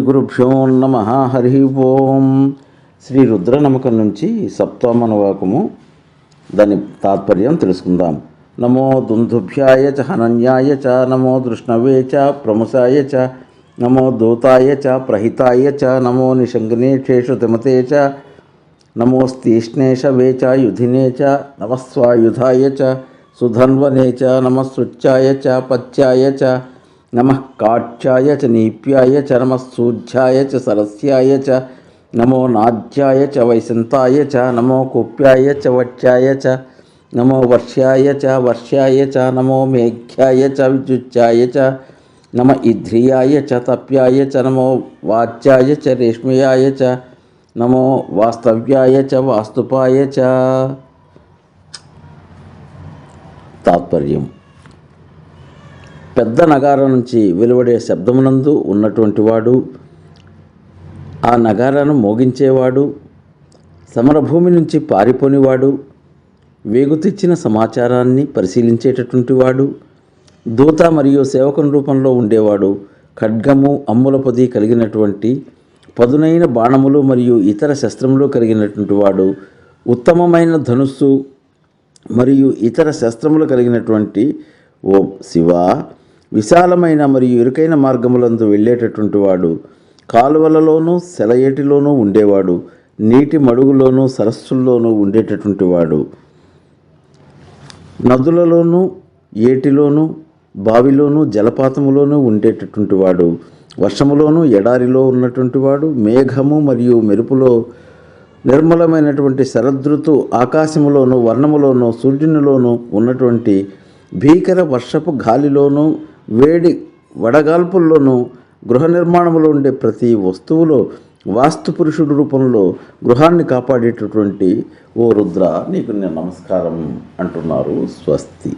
గురుభ్యో నమ హరి ఓం. శ్రీ రుద్ర నుంచి సప్తమనువాకము. దాని తాత్పర్యం తెలుసుకుందాం. నమో దుందుభ్యాయ చ హనన్యాయ చ నమో దృష్ణవే చ ప్రముసాయ చ నమో దూతాయ చ ప్రహితాయ చ నమో నిషంగనేషేషు తిమతే చ నమోస్తీష్ణేషవే చ యుధినే చ నమస్వాయుధాయ చ సుధన్వనే చ నమస్సుచ్చాయ చ పచ్చాయ చ నమ కాక్షాయ చ నీప్యాయ చ నమ సూజ్యాయ చ సరస్యాయ చ నమో నాజ్యాయ చ వైశంతాయ చ నమో కుప్యాయ చ వట్యాయ చ నమో వర్ష్యాయ చ వర్ష్యాయ చ నమో మేఘ్యాయ చ విద్యుచ్చాయ చ నమ ఇధ్రియాయ చ తప్యాయ చ నమో వాచ్యాయ చ రేష్మయాయ చ నమో వాస్తవ్యాయ చ వాస్తుపాయ చ తాత్పర్యం పెద్ద నగారం నుంచి వెలువడే శబ్దమునందు ఉన్నటువంటి వాడు ఆ నగారాను మోగించేవాడు సమరభూమి నుంచి పారిపోనివాడు వేగు తెచ్చిన సమాచారాన్ని పరిశీలించేటటువంటి వాడు దూత మరియు సేవకుని రూపంలో ఉండేవాడు ఖడ్గము అమ్ముల పొది కలిగినటువంటి పదునైన బాణములు మరియు ఇతర శస్త్రములు కలిగినటువంటి వాడు ఉత్తమమైన ధనుస్సు మరియు ఇతర శస్త్రములు కలిగినటువంటి ఓ శివ విశాలమైన మరియు ఇరుకైన మార్గములందు వెళ్ళేటటువంటి వాడు కాలువలలోనూ సెలయేటిలోనూ ఉండేవాడు. నీటి మడుగులోనూ సరస్సుల్లోనూ ఉండేటటువంటి వాడు. నదులలోనూ ఏటిలోనూ బావిలోనూ జలపాతములోనూ ఉండేటటువంటి వాడు. వర్షములోనూ ఎడారిలో ఉన్నటువంటి వాడు. మేఘము మరియు మెరుపులో నిర్మలమైనటువంటి శరదృతు ఆకాశములోను వర్ణములోను సూర్యునిలోను ఉన్నటువంటి భీకర వర్షపు గాలిలోనూ వేడి వడగాల్పుల్లోనూ గృహ నిర్మాణంలో ఉండే ప్రతి వస్తువులో వాస్తు పురుషుడు రూపంలో గృహాన్ని కాపాడేటటువంటి ఓ రుద్ర నీకు నేను నమస్కారం అంటున్నారు. స్వస్తి.